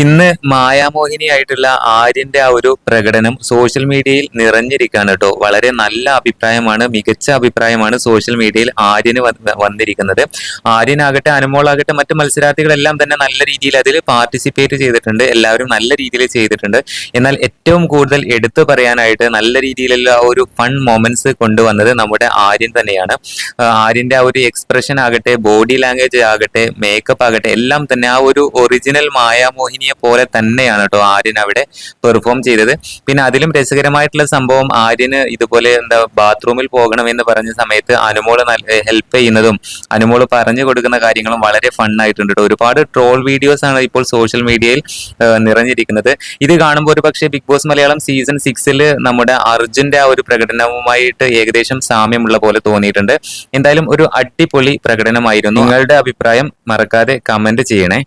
ഇന്ന് മായാമോഹിനിയായിട്ടുള്ള ആര്യന്റെ ആ ഒരു പ്രകടനം സോഷ്യൽ മീഡിയയിൽ നിറഞ്ഞിരിക്കുകയാണ് കേട്ടോ. വളരെ നല്ല അഭിപ്രായമാണ് മികച്ച അഭിപ്രായമാണ് സോഷ്യൽ മീഡിയയിൽ ആര്യന് വന്ന് വന്നിരിക്കുന്നത്. ആര്യനാകട്ടെ അനുമോളാകട്ടെ മറ്റു മത്സരാർത്ഥികളെല്ലാം തന്നെ നല്ല രീതിയിൽ അതിൽ പാർട്ടിസിപ്പേറ്റ് ചെയ്തിട്ടുണ്ട്. എല്ലാവരും നല്ല രീതിയിൽ ചെയ്തിട്ടുണ്ട്. എന്നാൽ ഏറ്റവും കൂടുതൽ എടുത്തു പറയാനായിട്ട് നല്ല രീതിയിലുള്ള ഒരു ഫൺ മൊമെന്റ്സ് കൊണ്ടുവന്നത് നമ്മുടെ ആര്യൻ തന്നെയാണ്. ആര്യന്റെ ആ ഒരു എക്സ്പ്രഷൻ ആകട്ടെ ബോഡി ലാംഗ്വേജ് ആകട്ടെ മേക്കപ്പ് ആകട്ടെ എല്ലാം തന്നെ ആ ഒരു ഒറിജിനൽ മായാമോഹിനിയെ പോലെ തന്നെയാണ് കേട്ടോ ആര്യൻ അവിടെ പെർഫോം ചെയ്തത്. പിന്നെ അതിലും രസകരമായിട്ടുള്ള സംഭവം ആര്യന് ഇതുപോലെ എന്താ ബാത്റൂമിൽ പോകണമെന്ന് പറഞ്ഞ സമയത്ത് അനുമോൾ ഹെൽപ്പ് ചെയ്യുന്നതും അനുമോൾ പറഞ്ഞു കൊടുക്കുന്ന കാര്യങ്ങളും വളരെ ഫണ്ണായിട്ടുണ്ട് കേട്ടോ ഒരുപാട് ട്രോൾ വീഡിയോസ് ആണ് ഇപ്പോൾ സോഷ്യൽ മീഡിയയിൽ നിറഞ്ഞിരിക്കുന്നത്. ഇത് കാണുമ്പോൾ ഒരു പക്ഷേ ബിഗ് ബോസ് മലയാളം സീസൺ സിക്സിൽ നമ്മുടെ അർജുന്റെ ആ ഒരു പ്രകടനവുമായിട്ട് ഏകദേശം സാമ്യമുള്ള പോലെ തോന്നിയിട്ടുണ്ട്. എന്തായാലും ഒരു അടിപൊളി പ്രകടനമായിരുന്നു. നിങ്ങളുടെ അഭിപ്രായം മറക്കാതെ കമന്റ് ചെയ്യണേ.